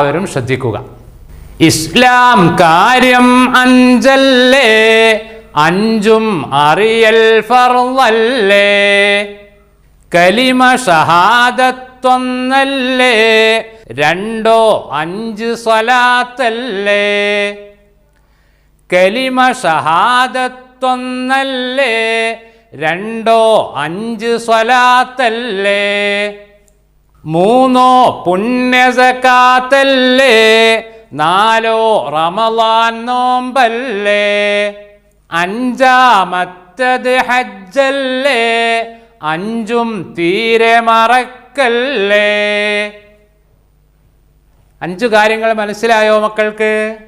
എല്ലാവരും ശ്രദ്ധിക്കുക. ഇസ്ലാം കാര്യം അഞ്ചല്ലേ? അഞ്ചും അറിയൽ ഫർവല്ലേ? കലിമ ഷഹാദത്തൊന്നല്ലേ? രണ്ടോ അഞ്ച് സ്വലാത്തല്ലേ? കലിമ ഷഹാദത്തൊന്നല്ലേ? രണ്ടോ അഞ്ച് സ്വലാത്തല്ലേ? മൂന്നോ പുണ്യസക്കാത്തല്ലേ നാലോ റമലാൻ നോമ്പല്ലേ? അഞ്ചാമത്തത് ഹജ്ജല്ലേ? അഞ്ചും തീരെ മറക്കല്ലേ? അഞ്ചു കാര്യങ്ങൾ മനസ്സിലായോ മക്കൾക്ക്?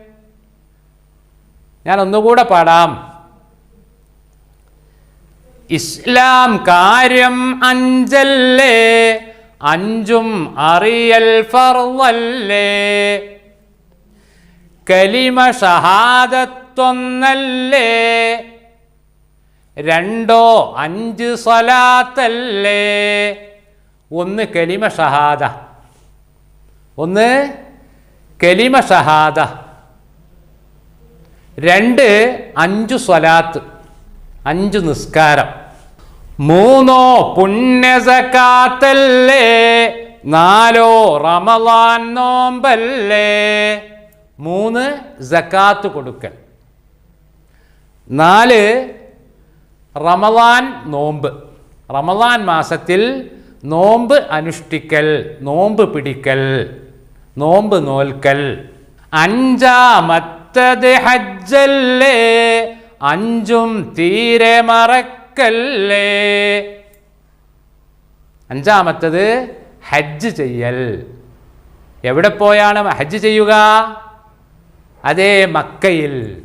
ഞാൻ ഒന്നുകൂടെ പാടാം. ഇസ്ലാം കാര്യം അഞ്ചല്ലേ? അഞ്ചും അറിയൽ ഫർവല്ലേ കലിമ ഷഹാദത്തൊന്നല്ലേ? രണ്ടോ അഞ്ച് സ്വലാത്തല്ലേ? ഒന്ന് കലിമ ഷഹാദ. ഒന്ന് കലിമ ഷഹാദ. രണ്ട് അഞ്ചു സ്വലാത്ത്. അഞ്ചു നിസ്കാരം. മൂന്നോ പുണ്യസക്കാത്തല്ലേ നാലോ റമലാൻ നോമ്പല്ലേ? മൂന്ന് സക്കാത്ത് കൊടുക്കൽ. നാല് റമലാൻ നോമ്പ്. റമലാൻ മാസത്തിൽ നോമ്പ് അനുഷ്ഠിക്കൽ നോമ്പ് പിടിക്കൽ നോമ്പ് നോൽക്കൽ. അഞ്ചാമത്തത് ഹജ്ജല്ലേ? അഞ്ചും തീരെ മറക്കല്ലേ അഞ്ചാമത്തത് ഹജ്ജ് ചെയ്യൽ. എവിടെ പോയാണ് ഹജ്ജ് ചെയ്യുക? അതേ മക്കയിൽ.